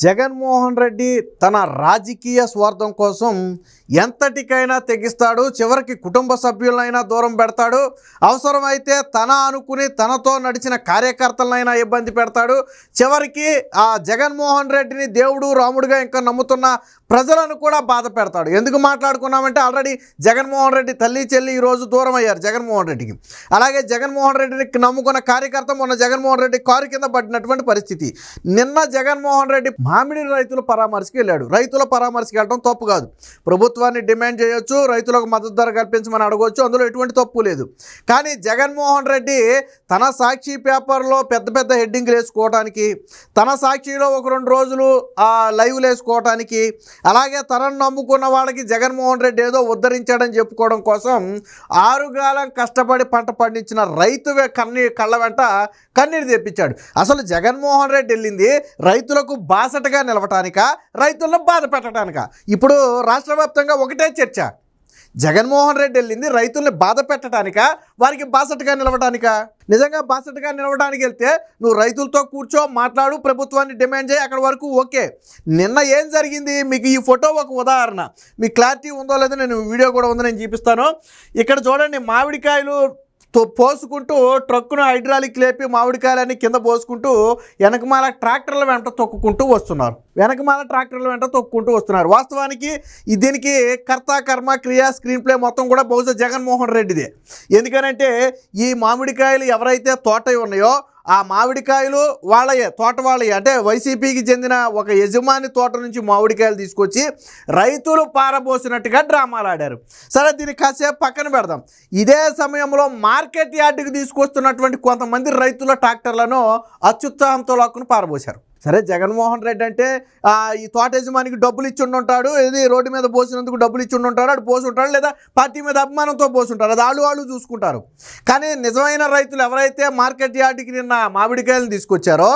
జగన్మోహన్ రెడ్డి తన రాజకీయ స్వార్థం కోసం ఎంతటికైనా తెగిస్తాడు చివరికి కుటుంబ సభ్యులైనా దూరం పెడతాడు. అవసరమైతే తన అనుకుని తనతో నడిచిన కార్యకర్తలనైనా ఇబ్బంది పెడతాడు. చివరికి ఆ జగన్మోహన్ రెడ్డిని దేవుడు రాముడుగా ఇంకా నమ్ముతున్న ప్రజలను కూడా బాధ పెడతాడు. ఎందుకు మాట్లాడుకున్నామంటే ఆల్రెడీ జగన్మోహన్ రెడ్డి తల్లి చెల్లి ఈరోజు దూరం అయ్యారు జగన్మోహన్ రెడ్డికి. అలాగే జగన్మోహన్ రెడ్డిని నమ్ముకున్న కార్యకర్త మొన్న జగన్మోహన్ రెడ్డి కారు కింద పడినటువంటి పరిస్థితి. నిన్న జగన్మోహన్ రెడ్డి మామిడి రైతుల పరామర్శకి వెళ్ళాడు. రైతుల పరామర్శకి వెళ్ళడం తప్పు కాదు. ప్రభుత్వాన్ని డిమాండ్ చేయొచ్చు రైతులకు మద్దతు ధర కల్పించమని అడగవచ్చు అందులో ఎటువంటి తప్పు లేదు. కానీ జగన్మోహన్ రెడ్డి తన సాక్షి పేపర్లో పెద్ద పెద్ద హెడ్డింగ్లు వేసుకోవడానికి తన సాక్షిలో ఒక రెండు రోజులు లైవ్లు వేసుకోవడానికి అలాగే తనను నమ్ముకున్న వాళ్ళకి జగన్మోహన్ రెడ్డి ఏదో ఉద్ధరించాడని చెప్పుకోవడం కోసం ఆరుగాలం కష్టపడి పంట పండించిన రైతు కన్నీ కళ్ళ వెంట కన్నీరు తెప్పించాడు. అసలు జగన్మోహన్ రెడ్డి వెళ్ళింది రైతులకు బాసటగా నిలవటానిక? రైతులను బాధ పెట్టడానిక? ఇప్పుడు రాష్ట్ర వ్యాప్తంగా ఒకటే చర్చ. జగన్మోహన్ రెడ్డి వెళ్ళింది రైతుల్ని బాధ పెట్టడానిక వారికి బాసటగా నిలవడానిక నిజంగా బాసటగా నిలవడానికి వెళ్తే నువ్వు రైతులతో కూర్చో మాట్లాడు ప్రభుత్వాన్ని డిమాండ్ చేయి అక్కడ వరకు ఓకే. నిన్న ఏం జరిగింది? మీకు ఈ ఫోటో ఒక ఉదాహరణ. మీ క్లారిటీ ఉందో లేదో నేను వీడియో కూడా ఉందో నేను చూపిస్తాను. ఇక్కడ చూడండి మామిడికాయలు పోసుకుంటూ ట్రక్కును హైడ్రాలిక్ లేపి మామిడికాయలన్నీ కింద పోసుకుంటూ వెనకమాల ట్రాక్టర్ల వెంట తొక్కుకుంటూ వస్తున్నారు. వెనకమాల ట్రాక్టర్ల వెంట తొక్కుకుంటూ వస్తున్నారు. వాస్తవానికి దీనికి కర్త కర్మ క్రియా స్క్రీన్ ప్లే మొత్తం కూడా బహుశా జగన్మోహన్ రెడ్డిదే. ఎందుకనంటే ఈ మామిడికాయలు ఎవరైతే తోట ఉన్నాయో ఆ మామిడికాయలు వాళ్ళయే తోట వాళ్ళయే. అంటే వైసీపీకి చెందిన ఒక యజమాని తోట నుంచి మామిడికాయలు తీసుకొచ్చి రైతులు పారబోసినట్టుగా డ్రామాలు ఆడారు. సరే దీన్ని కాసేపు పక్కన పెడదాం. ఇదే సమయంలో మార్కెట్ యార్డుకి తీసుకొస్తున్నటువంటి కొంతమంది రైతుల ట్రాక్టర్లను అత్యుత్సాహంతో లాక్కుని పారబోశారు. సరే జగన్మోహన్ రెడ్డి అంటే ఈ తోట యజమానికి డబ్బులు ఇచ్చి ఉంటాడు ఇది రోడ్డు మీద పోసినందుకు డబ్బులు ఇచ్చి ఉంటాడు అటు పోసి ఉంటాడు లేదా పార్టీ మీద అభిమానంతో పోసుంటాడు అది వాళ్ళు వాళ్ళు చూసుకుంటారు. కానీ నిజమైన రైతులు ఎవరైతే మార్కెట్ యార్డుకి నిన్న మామిడికాయలను తీసుకొచ్చారో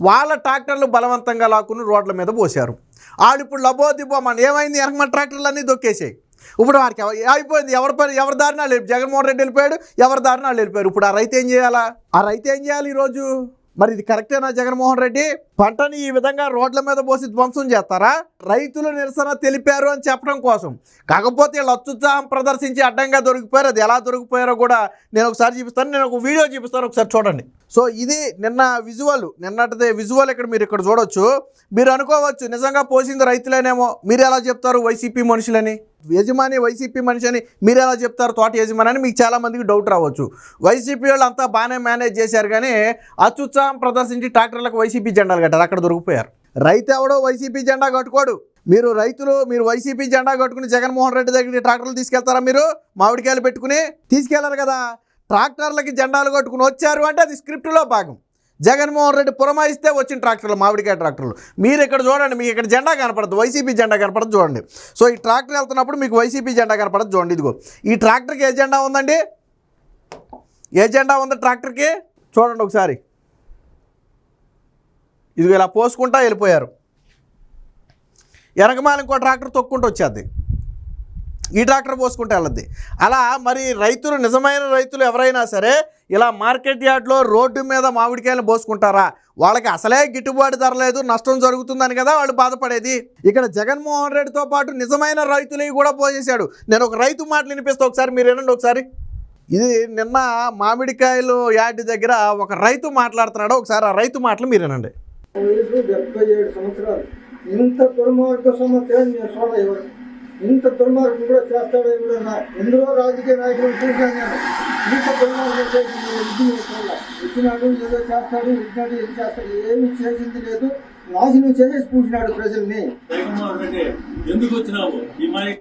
వాళ్ళ ట్రాక్టర్లు బలవంతంగా లాక్కుని రోడ్ల మీద పోసారు వాళ్ళు ఇప్పుడు లబో దిబ్బోమని ఏమైంది? వెనక మన ట్రాక్టర్లు అన్నీ దొక్కేసాయి. ఇప్పుడు వారికి అయిపోయింది. ఎవరి పని ఎవరి దారిన వెళ్ళి- జగన్మోహన్ రెడ్డి వెళ్ళిపోయాడు? ఎవరి దారిన వాళ్ళు వెళ్ళిపోయారు? ఇప్పుడు ఆ రైతు ఏం చేయాలా? ఆ రైతు ఏం చేయాలి ఈరోజు? మరి ఇది కరెక్టేనా జగన్మోహన్ రెడ్డి? పంటని ఈ విధంగా రోడ్ల మీద పోసి ధ్వంసం చేస్తారా? రైతులు నిరసన తెలిపారు అని చెప్పడం కోసం. కాకపోతే వీళ్ళు అత్యుత్సాహం ప్రదర్శించి అడ్డంగా దొరికిపోయారు. అది ఎలా దొరికిపోయారో కూడా నేను ఒకసారి చూపిస్తాను. నేను ఒక వీడియో చూపిస్తాను. ఒకసారి చూడండి. సో ఇది నిన్న విజువల్. నిన్నటిదే విజువల్ ఇక్కడ మీరు ఇక్కడ చూడొచ్చు. మీరు అనుకోవచ్చు నిజంగా పోసింది రైతులేనేమో. మీరు ఎలా చెప్తారు వైసీపీ మనుషులని? యజమాని వైసీపీ మనిషి అని మీరు ఎలా చెప్తారు? తోట యజమాని అని మీకు చాలా మందికి డౌట్ రావచ్చు. వైసీపీ వాళ్ళు అంతా బాగానే మేనేజ్ చేశారు కానీ అత్యుత్సాహం ప్రదర్శించి ట్రాక్టర్లకు వైసీపీ జెండాలు కట్టారు అక్కడ దొరికిపోయారు. రైతు ఎవడో వైసీపీ జెండా కట్టుకోడు. మీరు రైతులు మీరు వైసీపీ జెండా కట్టుకుని జగన్మోహన్ రెడ్డి దగ్గర ట్రాక్టర్లు తీసుకెళ్తారా మీరు? మామిడికాయలు పెట్టుకుని తీసుకెళ్ళరు కదా. ట్రాక్టర్లకి జెండాలు కట్టుకుని వచ్చారు అంటే అది స్క్రిప్ట్లో భాగం. జగన్మోహన్ రెడ్డి పురమాయిస్తే వచ్చిన ట్రాక్టర్లు మామిడికాయ ట్రాక్టర్లు. మీరు ఇక్కడ చూడండి మీకు ఇక్కడ జెండా కనపడదు వైసీపీ జెండా కనపడదు చూడండి. సో ఈ ట్రాక్టర్ వెళ్తున్నప్పుడు మీకు వైసీపీ జెండా కనపడదు చూడండి ఇదిగో. ఈ ట్రాక్టర్కి ఏ జెండా ఉందండి? ఏ జెండా ఉంది ట్రాక్టర్కి? చూడండి ఒకసారి. ఇదిగో ఇలా పోసుకుంటా వెళ్ళిపోయారు. వెనకమాల ఇంకో ట్రాక్టర్ తొక్కుంటూ వచ్చేది. ఈ ట్రాక్టర్ పోసుకుంటూ వెళ్ళద్ది. అలా మరి రైతులు నిజమైన రైతులు ఎవరైనా సరే ఇలా మార్కెట్ యార్డ్లో రోడ్డు మీద మామిడికాయలు పోసుకుంటారా? వాళ్ళకి అసలే గిట్టుబాటు ధర లేదు నష్టం జరుగుతుందని కదా వాళ్ళు బాధపడేది. ఇక్కడ జగన్మోహన్ రెడ్డితో పాటు నిజమైన రైతులవి కూడా పోసేశాడు. నేను ఒక రైతు మాటలు వినిపిస్తా ఒకసారి మీరు వినండి ఒకసారి. ఇది నిన్న మామిడికాయలు యార్డ్ దగ్గర ఒక రైతు మాట్లాడుతున్నాడు. ఒకసారి ఆ రైతు మాటలు మీరు వినండి. వయసు డెబ్బై ఏడు సంవత్సరాలు. ఇంత దుర్మార్గ సంవత్సరం నేను చూడలేదు ఇంత దుర్మార్గం కూడా చేస్తాడో ఎవడన్నా ఎందులో రాజకీయ నాయకులు చూశాను నేను. ఇంత దుర్మార్గం చేసి ఇది చూడాల. ఇచ్చినాడు ఏదో చేస్తాడు ఇచ్చినాడు ఏం చేస్తాడు ఏమి చేసింది లేదు. నాశనం చేసేసి పూసినాడు ప్రజల్ని. ఎందుకు వచ్చినావు? ఈ పైన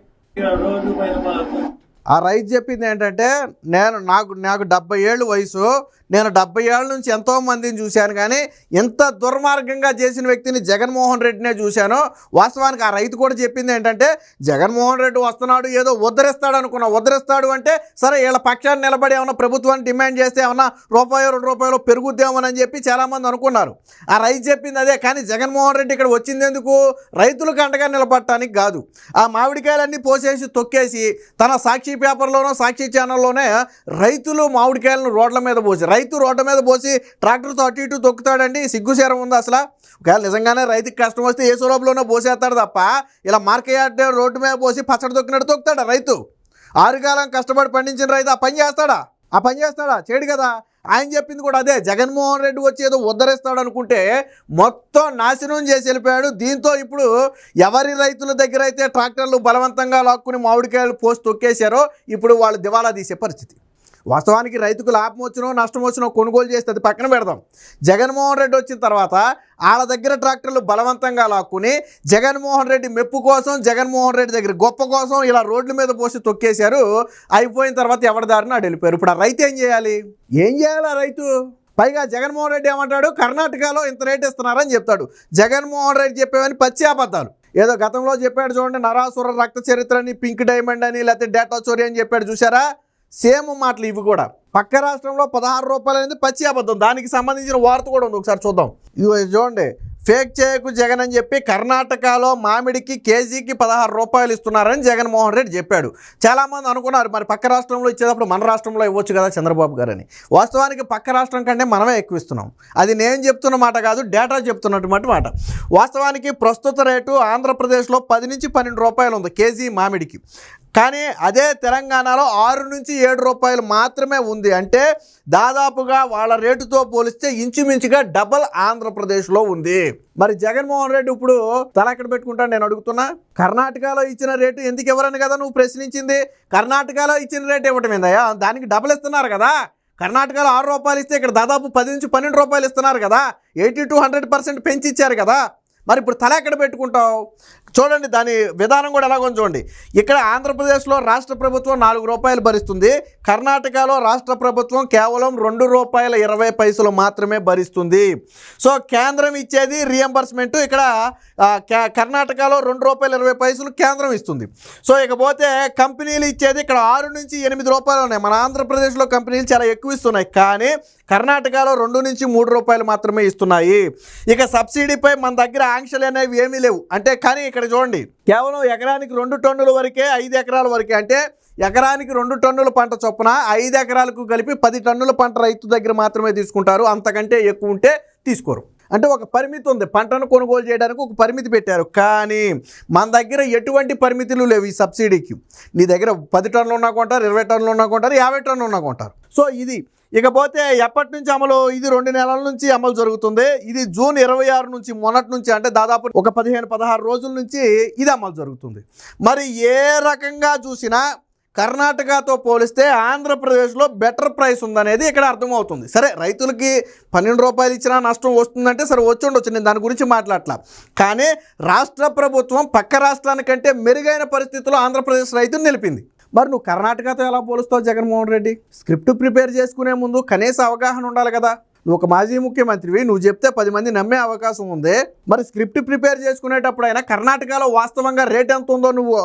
ఆ రైతు చెప్పింది ఏంటంటే నేను నాకు నాకు డెబ్బై ఏళ్ళు వయసు. నేను డెబ్బై ఏళ్ళ నుంచి ఎంతో మందిని చూశాను కానీ ఇంత దుర్మార్గంగా చేసిన వ్యక్తిని జగన్మోహన్ రెడ్డినే చూశాను వాస్తవానికి ఆ రైతు కూడా చెప్పింది ఏంటంటే జగన్మోహన్ రెడ్డి వస్తున్నాడు ఏదో ఉద్ధరిస్తాడు అనుకున్నా ఉద్ధరిస్తాడు అంటే సరే వీళ్ళ పక్షాన్ని నిలబడి ఏమన్నా ప్రభుత్వాన్ని డిమాండ్ చేస్తే ఏమన్నా రూపాయలు రెండు రూపాయలు పెరుగుద్దామని చెప్పి చాలామంది అనుకున్నారు. ఆ రైతు చెప్పింది అదే. కానీ జగన్మోహన్ రెడ్డి ఇక్కడ వచ్చింది ఎందుకు? రైతులకు అండగా నిలబడటానికి కాదు. ఆ మామిడికాయలన్నీ పోసేసి తొక్కేసి తన సాక్షి పేపర్లోనో సాక్షి ఛానల్లోనే రైతులు మామిడికాయలను రోడ్ల మీద పోసి రైతు రోడ్డు మీద పోసి ట్రాక్టర్తో అటు ఇటు తొక్కుతాడండి. సిగ్గుసేరం ఉంది అసలు. ఒకవేళ నిజంగానే రైతుకి కష్టం వస్తే ఏ సులభంలోనో పోసేస్తాడు తప్ప ఇలా మార్కెట్ రోడ్డు మీద పోసి పచ్చడి తొక్కినట్టు తొక్కుతాడా రైతు? ఆరుకాలం కష్టపడి పండించిన రైతు ఆ పని చేస్తాడా? ఆ పని చేస్తాడా? చేయడు కదా. ఆయన చెప్పింది కూడా అదే. జగన్మోహన్ రెడ్డి వచ్చి ఏదో ఉద్ధరిస్తాడు అనుకుంటే మొత్తం నాశనం చేసి వెళ్ళిపోయాడు. దీంతో ఇప్పుడు ఎవరి రైతుల దగ్గర అయితే ట్రాక్టర్లు బలవంతంగా లాక్కుని మామిడికాయలు పోసి తొక్కేశారో ఇప్పుడు వాళ్ళు దివాలా తీసే పరిస్థితి. వాస్తవానికి రైతుకు లాభం వచ్చినో నష్టం వచ్చినో కొనుగోలు చేస్తే అది పక్కన పెడదాం. జగన్మోహన్ రెడ్డి వచ్చిన తర్వాత వాళ్ళ దగ్గర ట్రాక్టర్లు బలవంతంగా లాక్కుని జగన్మోహన్ రెడ్డి మెప్పు కోసం జగన్మోహన్ రెడ్డి దగ్గర గొప్ప కోసం ఇలా రోడ్ల మీద పోసి తొక్కేశారు. అయిపోయిన తర్వాత ఎవరి దారిన అటు వెళ్ళిపోయారు. ఇప్పుడు ఆ రైతు ఏం చేయాలి? ఏం చేయాలి ఆ రైతు? పైగా జగన్మోహన్ రెడ్డి ఏమంటాడు? కర్ణాటకలో ఇంత రేట్ ఇస్తున్నారని చెప్తాడు. జగన్మోహన్ రెడ్డి చెప్పేవని పచ్చి అబద్ధాలు. ఏదో గతంలో చెప్పాడు చూడండి నరాసుర రక్త చరిత్ర అని పింక్ డైమండ్ అని లేకపోతే డేటా చోరీ అని చెప్పాడు చూసారా సేమ్ మాటలు ఇవి కూడా. పక్క రాష్ట్రంలో పదహారు రూపాయలు అనేది పచ్చి అబద్ధం. దానికి సంబంధించిన వార్త కూడా ఉంది. ఒకసారి చూద్దాం. ఇది చూడండి. ఫేక్ చేయకు జగన్ అని చెప్పి కర్ణాటకలో మామిడికి కేజీకి పదహారు రూపాయలు ఇస్తున్నారని జగన్మోహన్ రెడ్డి చెప్పాడు. చాలామంది అనుకున్నారు మరి పక్క రాష్ట్రంలో ఇచ్చేటప్పుడు మన రాష్ట్రంలో ఇవ్వచ్చు కదా చంద్రబాబు గారని. వాస్తవానికి పక్క రాష్ట్రం కంటే మనమే ఎక్కువ ఇస్తున్నాం. అది నేను చెప్తున్న మాట కాదు డేటా చెప్తున్నటువంటి మాట. వాస్తవానికి ప్రస్తుత రేటు ఆంధ్రప్రదేశ్లో పది నుంచి పన్నెండు రూపాయలు ఉంది కేజీ మామిడికి. కానీ అదే తెలంగాణలో ఆరు నుంచి ఏడు రూపాయలు మాత్రమే ఉంది. అంటే దాదాపుగా వాళ్ళ రేటుతో పోలిస్తే ఇంచుమించుగా డబల్ ఆంధ్రప్రదేశ్లో ఉంది. మరి జగన్మోహన్ రెడ్డి ఇప్పుడు తల ఎక్కడ పెట్టుకుంటాను నేను అడుగుతున్నా? కర్ణాటకలో ఇచ్చిన రేటు ఎందుకు ఇవ్వరని కదా నువ్వు ప్రశ్నించింది? కర్ణాటకలో ఇచ్చిన రేటు ఇవ్వటం ఏందయ్యా దానికి డబల్ ఇస్తున్నారు కదా. కర్ణాటకలో ఆరు రూపాయలు ఇస్తే ఇక్కడ దాదాపు పది నుంచి పన్నెండు రూపాయలు ఇస్తున్నారు కదా. ఎయిటీ టు హండ్రెడ్ పర్సెంట్ పెంచి ఇచ్చారు కదా. మరి ఇప్పుడు తల ఎక్కడ పెట్టుకుంటావు? చూడండి దాని విధానం కూడా ఎలాగో చూడండి. ఇక్కడ ఆంధ్రప్రదేశ్లో రాష్ట్ర ప్రభుత్వం నాలుగు రూపాయలు భరిస్తుంది. కర్ణాటకలో రాష్ట్ర ప్రభుత్వం కేవలం రెండు రూపాయల ఇరవై పైసలు మాత్రమే భరిస్తుంది. సో కేంద్రం ఇచ్చేది రియంబర్స్మెంట్ ఇక్కడ కర్ణాటకలో రెండు రూపాయల ఇరవై పైసలు కేంద్రం ఇస్తుంది. సో ఇకపోతే కంపెనీలు ఇచ్చేది ఇక్కడ ఆరు నుంచి ఎనిమిది రూపాయలు ఉన్నాయి. మన ఆంధ్రప్రదేశ్లో కంపెనీలు చాలా ఎక్కువ ఇస్తున్నాయి. కానీ కర్ణాటకలో రెండు నుంచి మూడు రూపాయలు మాత్రమే ఇస్తున్నాయి. ఇక సబ్సిడీపై మన దగ్గర ఆంక్షలు అనేవి ఏమీ లేవు. అంటే కానీ ఇక్కడ చూడండి కేవలం ఎకరానికి రెండు టన్నుల వరకే ఐదు ఎకరాల వరకే అంటే ఎకరానికి రెండు టన్నుల పంట చొప్పున ఐదు ఎకరాలకు కలిపి పది టన్నుల పంట రైతు దగ్గర మాత్రమే తీసుకుంటారు. అంతకంటే ఎక్కువ ఉంటే తీసుకోరు. అంటే ఒక పరిమితి ఉంది. పంటను కొనుగోలు చేయడానికి ఒక పరిమితి పెట్టారు. కానీ మన దగ్గర ఎటువంటి పరిమితులు లేవు ఈ సబ్సిడీకి. నీ దగ్గర పది టన్నులు ఉన్నా కొంటారు ఇరవై టన్నులు ఉన్నా కొంటారు యాభై టన్నులు ఉన్నా కొంటారు. సో ఇది ఇకపోతే ఎప్పటి నుంచి అమలు? ఇది రెండు నెలల నుంచి అమలు జరుగుతుంది. ఇది జూన్ ఇరవై ఆరు నుంచి మొన్నటి నుంచి అంటే దాదాపు ఒక పదిహేను పదహారు రోజుల నుంచి ఇది అమలు జరుగుతుంది. మరి ఏ రకంగా చూసినా కర్ణాటకతో పోలిస్తే ఆంధ్రప్రదేశ్లో బెటర్ ప్రైస్ ఉందనేది ఇక్కడ అర్థమవుతుంది. సరే రైతులకి పన్నెండు రూపాయలు ఇచ్చినా నష్టం వస్తుందంటే సరే వచ్చి ఉండొచ్చు నేను దాని గురించి మాట్లాడట్లా. కానీ రాష్ట్ర ప్రభుత్వం పక్క రాష్ట్రానికంటే మెరుగైన పరిస్థితుల్లో ఆంధ్రప్రదేశ్ రైతులు నిలిపింది. మరి నువ్వు కర్ణాటకతో ఎలా పోలుస్తావు జగన్మోహన్ రెడ్డి? స్క్రిప్ట్ ప్రిపేర్ చేసుకునే ముందు కనీస అవగాహన ఉండాలి కదా. నువ్వు ఒక మాజీ ముఖ్యమంత్రివి నువ్వు చెప్తే పది మంది నమ్మే అవకాశం ఉంది. మరి స్క్రిప్ట్ ప్రిపేర్ చేసుకునేటప్పుడైనా కర్ణాటకలో వాస్తవంగా రేట్ ఎంత ఉందో నువ్వు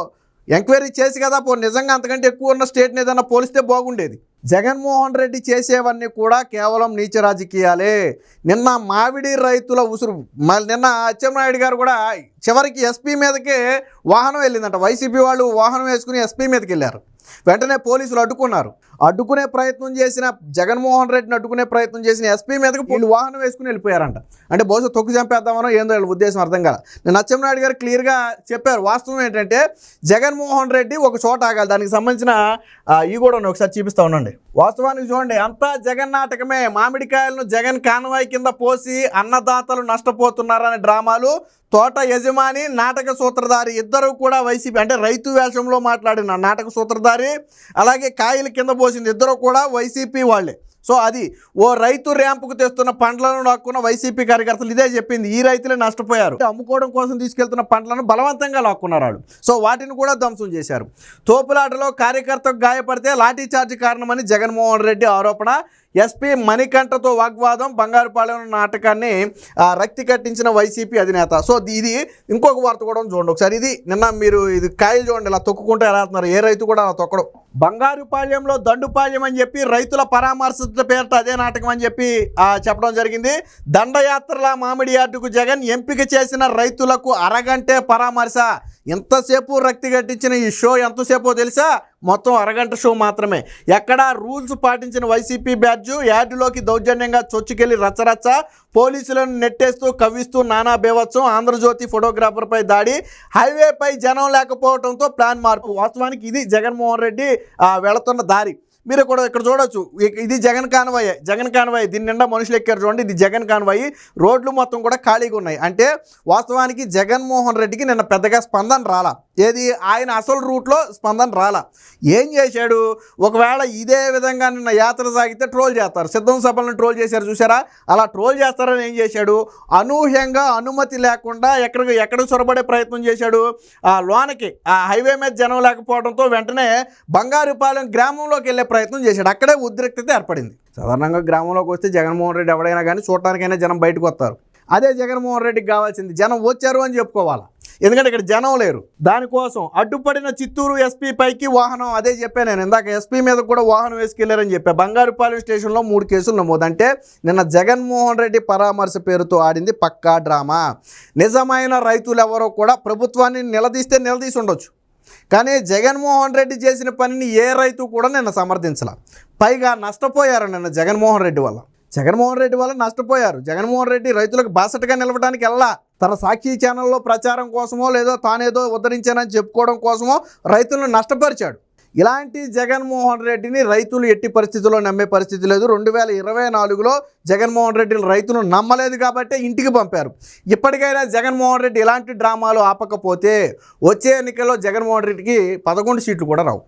ఎంక్వైరీ చేసి కదా పో నిజంగా అంతకంటే ఎక్కువ ఉన్న స్టేట్ని ఏదైనా పోలిస్తే బాగుండేది. జగన్మోహన్ రెడ్డి చేసేవన్నీ కూడా కేవలం నీచ రాజకీయాలే. నిన్న మామిడి రైతుల ఉసురు మ- నిన్న అచ్చెన్నాయుడు గారు కూడా చివరికి ఎస్పీ మీదకే వాహనం వెళ్ళిందంట. వైసీపీ వాళ్ళు వాహనం వేసుకుని ఎస్పీ మీదకి వెళ్ళారు. వెంటనే పోలీసులు అడ్డుకున్నారు. అడ్డుకునే ప్రయత్నం చేసిన జగన్మోహన్ రెడ్డిని అడ్డుకునే ప్రయత్నం చేసిన ఎస్పీ మీదకి వీళ్ళు వాహనం వేసుకుని వెళ్ళిపోయారంట. అంటే బహుశా తొక్కు చంపేద్దామనో ఏందో వీళ్ళ ఉద్దేశం అర్థం కాల. నేను అచ్చెన్నాయుడు గారు క్లియర్గా చెప్పారు. వాస్తవం ఏంటంటే జగన్మోహన్ రెడ్డి ఒక చోట ఆగాలి. దానికి సంబంధించిన ఈ కూడా ఒకసారి చూపిస్తూ ఉండండి. వాస్తవానికి చూడండి అంతా జగన్ నాటకమే. మామిడికాయలను జగన్ కాన్వాయ్ కింద పోసి అన్నదాతలు నష్టపోతున్నారనే డ్రామాలు. తోట యజమాని నాటక సూత్రధారి ఇద్దరు కూడా వైసీపీ అంటే రైతు వేషంలో మాట్లాడిన నాటక సూత్రధారి అలాగే కాయలు కింద పోసింది ఇద్దరు కూడా వైసీపీ వాళ్ళే. సో అది ఓ రైతు ర్యాంపుకు తెస్తున్న పండ్లను లాక్కున్న వైసీపీ కార్యకర్తలు ఇదే చెప్పింది. ఈ రైతులే నష్టపోయారు. అమ్ముకోవడం కోసం తీసుకెళ్తున్న పండ్లను బలవంతంగా లాక్కున్నారు వాళ్ళు సో వాటిని కూడా ధ్వంసం చేశారు. తోపులాటలో కార్యకర్తకు గాయపడితే లాఠీ చార్జ్ కారణమని జగన్మోహన్ రెడ్డి ఆరోపణ. ఎస్పీ మణికంఠతో వాగ్వాదం బంగారుపాలెం నాటకాన్ని రక్తి కట్టించిన వైసీపీ అధినేత. సో ఇది ఇంకొక వార్త కూడా ఉంది చూడండి ఒకసారి. ఇది నిన్న మీరు ఇది కాయలు చూడండి ఇలా తొక్కుకుంటే ఎలా అవుతున్నారు ఏ రైతు కూడా అలా తొక్కడం. బంగారుపాళ్యంలో దండుపాళ్యం అని చెప్పి రైతుల పరామర్శ పేరిట అదే నాటకం అని చెప్పి చెప్పడం జరిగింది. దండయాత్రల మామిడి యార్డుకు జగన్ ఎంపిక చేసిన రైతులకు అరగంటే పరామర్శ. ఎంతసేపు రక్తి కట్టించిన ఈ షో ఎంతసేపో తెలుసా? మొత్తం అరగంట షో మాత్రమే. ఎక్కడా రూల్స్ పాటించిన వైసీపీ బ్యాడ్జు యార్డులోకి దౌర్జన్యంగా చొచ్చుకెళ్ళి రచ్చరచ్చ పోలీసులను నెట్టేస్తూ కవ్విస్తూ నానా బేవత్సం ఆంధ్రజ్యోతి ఫోటోగ్రాఫర్పై దాడి హైవేపై జనం లేకపోవడంతో ప్లాన్ మార్పు. వాస్తవానికి ఇది జగన్మోహన్ రెడ్డి వెళుతున్న దారి. మీరు కూడా ఇక్కడ చూడొచ్చు. ఇది జగన్ కాన్వాయ్. జగన్ కాన్వాయ్ దీని నిండా మనుషులు ఎక్కారు చూడండి. ఇది జగన్ కాన్వాయ్. రోడ్లు మొత్తం కూడా ఖాళీగా ఉన్నాయి. అంటే వాస్తవానికి జగన్మోహన్ రెడ్డికి నిన్న పెద్దగా స్పందన రాలా. ఏది? ఆయన అసలు రూట్లో స్పందన రాలా. ఏం చేశాడు? ఒకవేళ ఇదే విధంగా నిన్న యాత్ర సాగితే ట్రోల్ చేస్తారు. సిద్ధం సభలను ట్రోల్ చేశారు చూసారా అలా ట్రోల్ చేస్తారని ఏం చేశాడు? అనూహ్యంగా అనుమతి లేకుండా ఎక్కడికి ఎక్కడ చొరబడే ప్రయత్నం చేశాడు? ఆ లోనకి ఆ హైవే మీద జనం లేకపోవడంతో వెంటనే బంగారుపాలెం గ్రామంలోకి వెళ్ళే ప్రయత్నం చేశాడు. అక్కడే ఉద్రిక్తత ఏర్పడింది. సాధారణంగా గ్రామంలోకి వస్తే జగన్మోహన్ రెడ్డి ఎవడైనా కానీ చూడటానికైనా జనం బయటకు వస్తారు. అదే జగన్మోహన్ రెడ్డికి కావాల్సింది జనం వచ్చారు అని చెప్పుకోవాలి? ఎందుకంటే ఇక్కడ జనం లేరు. దానికోసం అడ్డుపడిన చిత్తూరు ఎస్పీ పైకి వాహనం అదే చెప్పాను నేను. ఇందాక ఎస్పీ మీద కూడా వాహనం వేసుకెళ్ళారని చెప్పా. బంగారుపాలెం స్టేషన్లో మూడు కేసులు నమోదు. అంటే నిన్న జగన్మోహన్ రెడ్డి పరామర్శ పేరుతో ఆడింది పక్కా డ్రామా. నిజమైన రైతులు ఎవరో కూడా ప్రభుత్వాన్ని నిలదీస్తే నిలదీసి ఉండొచ్చు. కానీ జగన్మోహన్ రెడ్డి చేసిన పనిని ఏ రైతు కూడా నిన్న సమర్థించాల. పైగా నష్టపోయారు నిన్న జగన్మోహన్ రెడ్డి వల్ల. జగన్మోహన్ రెడ్డి వల్ల నష్టపోయారు. జగన్మోహన్ రెడ్డి రైతులకు బాసటగా నిలవడానికి వెళ్ళా తన సాక్షి ఛానల్లో ప్రచారం కోసమో లేదో తానేదో ఉద్ధరించానని చెప్పుకోవడం కోసమో రైతులను నష్టపరిచాడు. ఇలాంటి జగన్మోహన్ రెడ్డిని రైతులు ఎట్టి పరిస్థితుల్లో నమ్మే పరిస్థితి లేదు. రెండు వేల ఇరవై నాలుగులో జగన్మోహన్ రెడ్డి రైతులు నమ్మలేదు కాబట్టి ఇంటికి పంపారు. ఇప్పటికైనా జగన్మోహన్ రెడ్డి ఇలాంటి డ్రామాలు ఆపకపోతే వచ్చే ఎన్నికల్లో జగన్మోహన్ రెడ్డికి పదకొండు సీట్లు కూడా రావు.